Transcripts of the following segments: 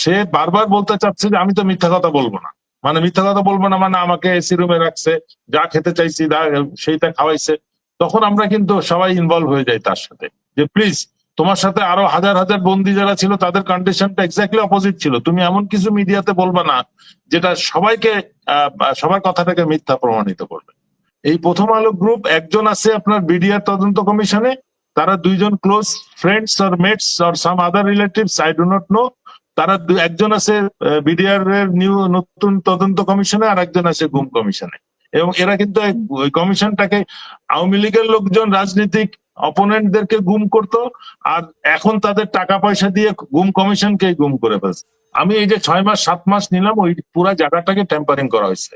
সে বারবার বলতে চাচ্ছে যে আমি তো মিথ্যা কথা বলব না। মানে মিথ্যা কথা বলব না মানে আমাকে এসি রুমে রাখছে, যা খেতে চাইছি সেইটা খাওয়াইছে। তখন আমরা কিন্তু সবাই ইনভলভ হয়ে যাই তার সাথে। যে প্লিজ তোমার সাথে আরও হাজার হাজার বন্দি যারা ছিল, তাদের কন্ডিশনটা এক্স্যাক্টলি অপোজিট ছিল। তুমি এমন কিছু মিডিয়াতে বলবা না, যেটা সবাইকে সবার কথাটাকে মিথ্যা প্রমাণিত করবে। এই প্রথম আলো গ্রুপ একজন আছে আপনার বিডিআর তদন্ত কমিশনে, তারা দুইজন close friends or mates or some other relatives I do not know তারা একজন আছে বিডিআর এর নিউ, নতুন তদন্ত কমিশনে আর একজন আছে গুম কমিশনে। এবং এরা কিন্তু কমিশনটাকে আওয়ামী লীগের লোকজন, রাজনৈতিক অপোনেন্টদেরকে গুম করতো আর এখন তাদের টাকা পয়সা দিয়ে গুম কমিশনকে গুম করে ফেলছে। আমি এই যে ছয় মাস, সাত মাস নিলাম, ওই পুরো জায়গাটাকে টেম্পারিং করা হয়েছে।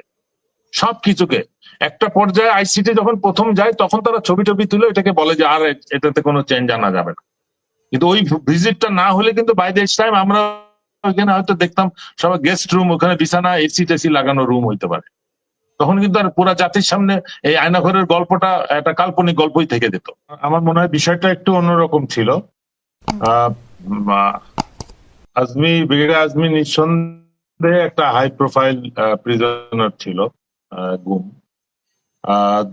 সব কিছুকে একটা পর্যায়ে আইসিটি যখন প্রথম যায়, তখন তারা ছবি টবি তুলে এটাকে বলে যে, আর এটাতে কোনো চেঞ্জ আনা যাবে না। কিন্তু ওই ভিজিটটা না হলে কিন্তু বাই দিস টাইম আমরা ওইখানে হয়তো দেখতাম সবাই গেস্ট রুম ওখানে বিছানা এসি টেসি লাগানো রুম হইতে পারে। তখন কিন্তু আর পুরা জাতির সামনে এই আয়নাঘরের গল্পটা একটা কাল্পনিক গল্পই থেকে যেত। আমার মনে হয় বিষয়টা একটু অন্যরকম ছিল। আজমি ব্রিগেডিয়ার আজমি নিঃসন্দেহে একটা হাই প্রোফাইল প্রিজনার ছিল গুম।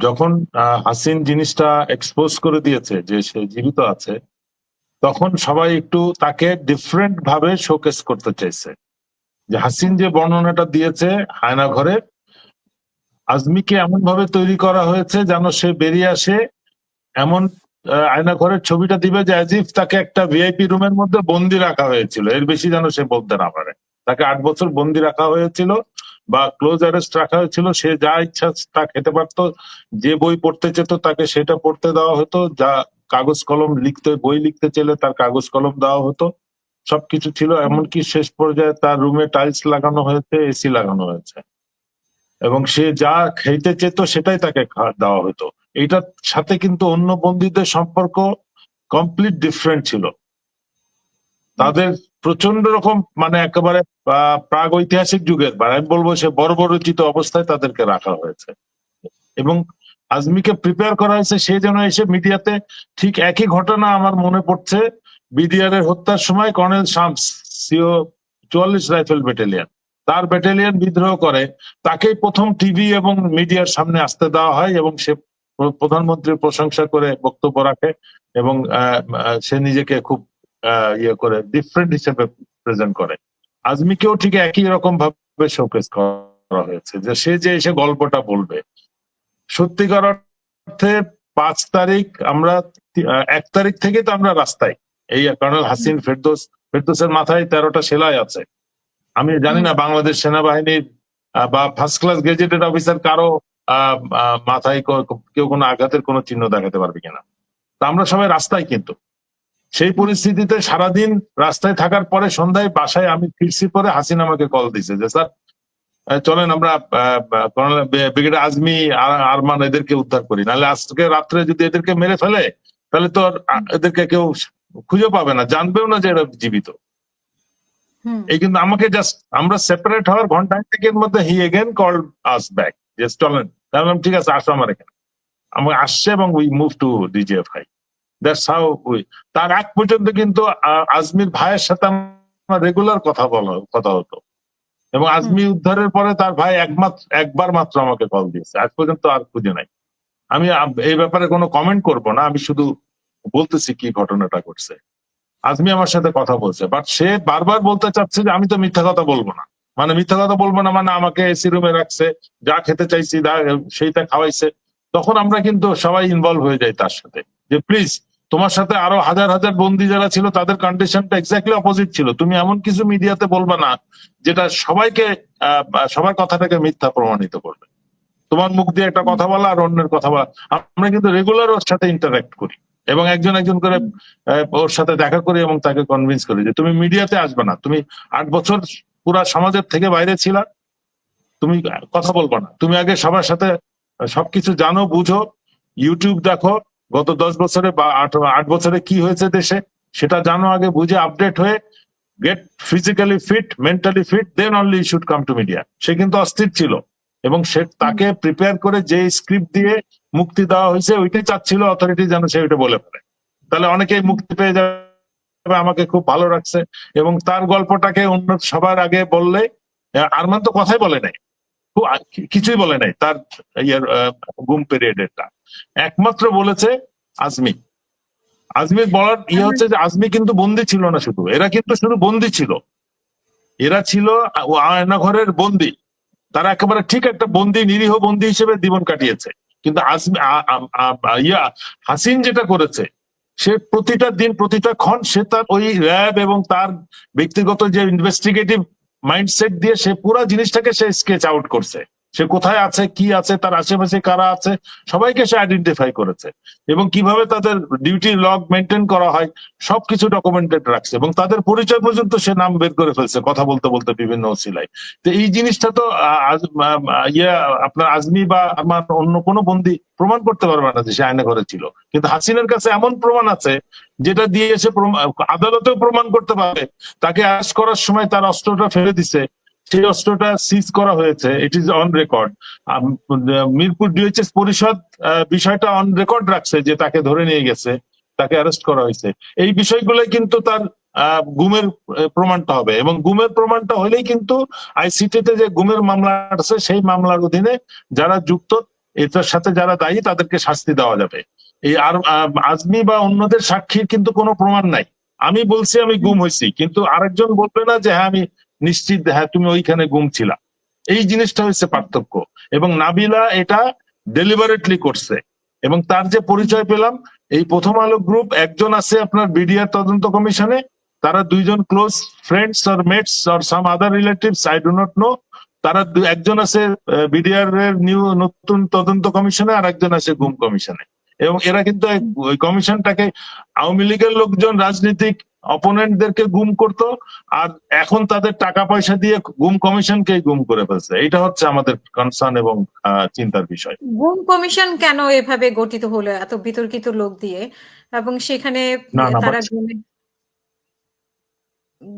যখন হাসিন জিনিসটা এক্সপোজ করে দিয়েছে যে সে জীবিত আছে তখন সবাই একটু তাকে ডিফারেন্ট ভাবে শোকেস করতে চাইছে। যে হাসিন যে বর্ণনাটা দিয়েছে হায়না ঘরে, আজমিকে এমন ভাবে তৈরি করা হয়েছে যেন সে বেরিয়ে আসে এমন আয়না ঘরের ছবিটা দিবে যে অ্যাজিফ তাকে একটা ভিআইপি রুমের মধ্যে বন্দি রাখা হয়েছিল। এর বেশি যেন সে বলতে না পারে। তাকে আট বছর বন্দি রাখা হয়েছিল বা ক্লোজ অ্যারেস্ট রাখা হয়েছিল। সে যা ইচ্ছা তা খেতে পারতো, যে বই পড়তে চেত তাকে সেটা পড়তে দেওয়া হতো, যা কাগজ কলম লিখতে, বই লিখতে চাইলে তার কাগজ কলম দেওয়া হতো। সবকিছু ছিল, এমনকি শেষ পর্যায়ে তার রুমে টাইলস লাগানো হয়েছে, এসি লাগানো হয়েছে। এবং সে যা খেতে চেত সেটাই তাকে দেওয়া হতো। এইটার সাথে কিন্তু অন্য বন্দীদের সম্পর্ক কমপ্লিট ডিফারেন্ট ছিল। তাদের প্রচণ্ড রকম মানে একেবারে প্রাগ ঐতিহাসিক যুগের বা আমি বলব সে বর্বরচিত অবস্থায় তাদেরকে রাখা হয়েছে। এবং আজমিকে প্রিপেয়ার করা হয়েছে, সে যেন এসে মিডিয়াতে ঠিক একই ঘটনা আমার মনে পড়ছে। বিডিআর এর হত্যার সময় কর্নেল শামস, সিও চুয়াল্লিশ রাইফেল ব্যাটালিয়ন, তার ব্যাটালিয়ন বিদ্রোহ করে। তাকেই প্রথম টিভি এবং মিডিয়ার সামনে আসতে দেওয়া হয় এবং সে প্রধানমন্ত্রীর প্রশংসা করে বক্তব্য রাখে এবং সে নিজেকে খুব ইয়ে করে ডিফারেন্ট হিসেবে প্রেজেন্ট করে। আজমিকেও ঠিক একই রকম ভাবে শোকেস করা হয়েছে যে সে যে এসে গল্পটা বলবে। সত্যিকার অর্থে পাঁচ তারিখ আমরা এক তারিখ থেকে তো আমরা রাস্তায়। এই কর্নেল হাসিন ফেরদোস ফেরদোসের মাথায় তেরোটা সেলাই আছে। আমি জানি না বাংলাদেশ সেনাবাহিনীর বা ফার্স্ট ক্লাস গেজেটেড অফিসার কারও মাথায় কেউ কোনো আঘাতের কোনো চিহ্ন দেখাতে পারবে কিনা। তা আমরা সবাই রাস্তায় কিন্তু। সেই পরিস্থিতিতে সারাদিন রাস্তায় থাকার পরে সন্ধ্যায় বাসায় আমি ফিরছি পরে হাসিন আমাকে কল দিছে যে স্যার চলেন আমরা আহ, আহ, কর্নেল বে- ব্রিগেডিয়ার আজমি আর- আরমান এদেরকে উদ্ধার করি। নাহলে আজকে রাত্রে যদি এদেরকে মেরে ফেলে তাহলে তো এদেরকে কেউ খুঁজে পাবে না জানবেও না যে এরা জীবিত। এই কিন্তু আমাকে জাস্ট আমরা সেপারেট হওয়ার ঘণ্টা একের মধ্যে he again call us back যে চলেন তাহলে ঠিক আছে আসো আমার এখানে। আমাকে আসছে এবং we move to DGFI that's how we তার আগ পর্যন্ত কিন্তু আজমির ভাইয়ের সাথে আমার রেগুলার কথা বলা কথা হতো। এবং আজমি উদ্ধারের পরে তার ভাই একমাত্র একবার মাত্র আমাকে কল দিয়েছে। আজ পর্যন্ত আর খুঁজে নাই। আমি এই ব্যাপারে কোনো কমেন্ট করব না আমি শুধু বলতেছি কি ঘটনাটা ঘটছে। আজমি আমার সাথে কথা বলছে বাট সে বারবার বলতে চাচ্ছে যে আমি তো মিথ্যা কথা বলব না। মানে মিথ্যা কথা বলব না মানে আমাকে এসি রুমে রাখছে যা খেতে চাইছি যা- সেইটা খাওয়াইছে। তখন আমরা কিন্তু সবাই ইনভলভ হয়ে যাই তার সাথে যে প্লিজ তোমার সাথে আরও হাজার হাজার বন্দি যারা ছিল, তাদের কন্ডিশনটা এক্স্যাক্টলি অপোজিট ছিল। তুমি এমন কিছু মিডিয়াতে বলবা না, যেটা সবাইকে সবার কথাটাকে মিথ্যা প্রমাণিত করবে। তোমার মুখ দিয়ে একটা কথা বলা আর অন্যের কথা বলা, আমরা কিন্তু রেগুলার ওর সাথে ইন্টারাক্ট করি এবং একজন একজন করে ওর সাথে দেখা করি এবং তাকে কনভিন্স করি যে তুমি মিডিয়াতে আসবে না। তুমি আট বছর পুরা সমাজের থেকে বাইরে ছিলা, তুমি কথা বলবা না। তুমি আগে সবার সাথে সবকিছু জানো, বুঝো ইউটিউব দেখো গত দশ বছরে বা আট আট বছরে কি হয়েছে দেশে সেটা জানো আগে বুঝে আপডেট হয়ে get physically fit mentally fit then only should come to media সে কিন্তু অস্থির ছিল এবং সে তাকে প্রিপেয়ার করে যে স্ক্রিপ্ট দিয়ে মুক্তি দেওয়া হয়েছে ওইটাই চাচ্ছিল অথরিটি যেন সে ওইটা বলে ফেলে। তাহলে অনেকেই মুক্তি পেয়ে যাবে আমাকে খুব ভালো রাখছে এবং তার গল্পটাকে অন্য সবার আগে বললে আরমান তো কথাই বলে নাই। কিছুই বলে নাই। তার ইয়ের গুম পিরিয়ডেরটা একমাত্র বলেছে আজমি। আজমির বলার ইয়ে হচ্ছে যে আজমি কিন্তু বন্দি ছিল না শুধু। এরা কিন্তু শুধু বন্দি ছিল। এরা ছিল আ- আয়নাঘরের বন্দি। তারা একেবারে ঠিক একটা বন্দি, নিরীহ বন্দি হিসেবে জীবন কাটিয়েছে। কিন্তু আজমি ইয়া, হাসিন যেটা করেছে, সে প্রতিটা দিন, প্রতিটা ক্ষণ সে তার ওই র্যাব এবং তার ব্যক্তিগত যে ইনভেস্টিগেটিভ মাইন্ডসেট দিয়ে সে পুরো জিনিসটাকে সে স্কেচ আউট করছে। সে কোথায় আছে, কি আছে, তার আশেপাশে কারা আছে, সবাইকে সে আইডেন্টিফাই করেছে। এবং কীভাবে তাদের ডিউটি লগ মেনটেন করা হয়, সবকিছু ডকুমেন্টেড রাখছে। এবং তাদের পরিচয় পর্যন্ত সে নাম বের করে ফেলছে, কথা বলতে বলতে বিভিন্ন ওসিলায় তো এই জিনিসটা তো ইয়ে আপনার আজমি বা আমার অন্য কোনো বন্দি প্রমাণ করতে পারবে না যে সে আয়না ঘরে ছিল। কিন্তু হাসিনের কাছে এমন প্রমাণ আছে, যেটা দিয়ে সে আদালতেও প্রমাণ করতে পারবে। তাকে অ্যারেস্ট করার সময় তার অস্ত্রটা ফেলে দিছে সেই অস্ত্রটা সিজ করা হয়েছে। It is on record Mirpur DHS পরিষদ বিষয়টা অন রেকর্ড রাখছে যে তাকে ধরে নিয়ে গেছে, তাকে অ্যারেস্ট করা হয়েছে। এই বিষয়গুলোই কিন্তু তার গুমের প্রমাণটা হবে এবং গুমের প্রমাণটা হলেই কিন্তু আইসিটিতে যে গুমের মামলা আছে, সেই মামলার অধীনে যারা যুক্ত, এটার সাথে যারা দায়ী, তাদেরকে শাস্তি দেওয়া যাবে। এই আর আজমি বা অন্যদের সাক্ষীর কিন্তু কোনো প্রমাণ নাই। আমি বলছি আমি গুম হয়েছি, কিন্তু আরেকজন বলবে না যে হ্যাঁ আমি নিশ্চিত হ্যাঁ তুমি ওইখানে গুম ছিলা এই জিনিসটা হচ্ছে পার্থক্য। এবং নাবিলা এটা ডেলিভারেটলি করছে। এবং তার যে পরিচয় পেলাম, এই প্রথম আলো গ্রুপ একজন আছে আপনার বিডিআর তদন্ত কমিশনে, তারা দুইজন close friends or mates or some other relatives I do not know তারা একজন আছে বিডিআর এর নিউ নতুন তদন্ত কমিশনে আর একজন আছে গুম কমিশনে। এবং এরা কিন্তু কমিশনটাকে আওয়ামী লীগের লোকজন রাজনীতিক অপোনেন্টদেরকে গুম করত আর এখন তাদের টাকা পয়সা দিয়ে গুম কমিশনকে গুম করে ফেলছে। এটা হচ্ছে আমাদের কনসার্ন এবং চিন্তার বিষয়। গুম কমিশন কেন এভাবে গঠিত হলো এত বিতর্কিত লোক দিয়ে? এবং সেখানে তারা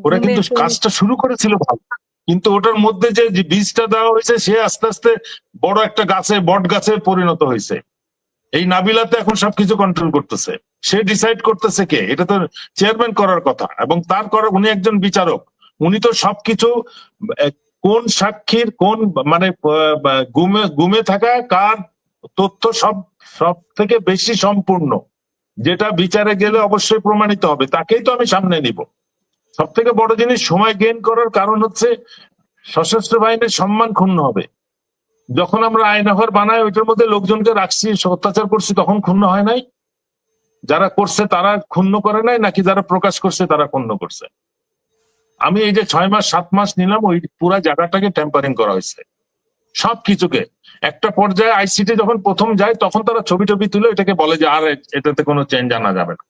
ওরা কিন্তু কাজটা শুরু করেছিল ভালো। কিন্তু ওটার মধ্যে যে যে বীজটা দেওয়া হয়েছে সে আস্তে আস্তে বড় একটা গাছে বট গাছে পরিণত হয়েছে। এই নাবিলাতে এখন সবকিছু কন্ট্রোল করতেছে। সে ডিসাইড করতেছে কে? এটা তো চেয়ারম্যান করার কথা। এবং তার করার উনি একজন বিচারক। উনি তো সবকিছু কোন সাক্ষীর, কোন মানে গুমে গুমে থাকা, কার তথ্য সব সব থেকে বেশি সম্পূর্ণ। যেটা বিচারে গেলে অবশ্যই প্রমাণিত হবে। তাকেই তো আমি সামনে নিব। সব থেকে বড় জিনিস, সময় গেইন করার কারণ হচ্ছে সশস্ত্র বাহিনীর সম্মান ক্ষুণ্ণ হবে। যখন আমরা আইনাঘর বানাই, ওইটার মধ্যে লোকজনকে রাখছি অত্যাচার করছি, তখন ক্ষুণ্ণ হয় নাই? যারা করছে তারা ক্ষুণ্ণ করে নাই, নাকি যারা প্রকাশ করছে তারা ক্ষুণ্ণ করছে? আমি এই যে ছয় মাস, সাত মাস নিলাম, ওই পুরো জায়গাটাকে টেম্পারিং করা হয়েছে। সব কিছুকে। একটা পর্যায়ে আইসিটি যখন প্রথম যায়, তখন তারা ছবি টবি তুলে এটাকে বলে যে, আর, এটাতে কোনো চেঞ্জ আনা যাবে না।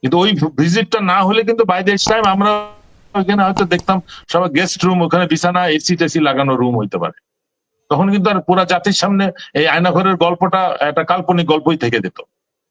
কিন্তু ওই ভিজিটটা না হলে কিন্তু বাই দিস টাইম আমরা ওইখানে হয়তো দেখতাম, সবাই গেস্ট রুম ওখানে বিছানা এসি টেসি লাগানো রুম হইতে পারে। তখন কিন্তু আর পুরা জাতির সামনে এই আয়নাঘরের গল্পটা একটা কাল্পনিক গল্পই থেকে যেত।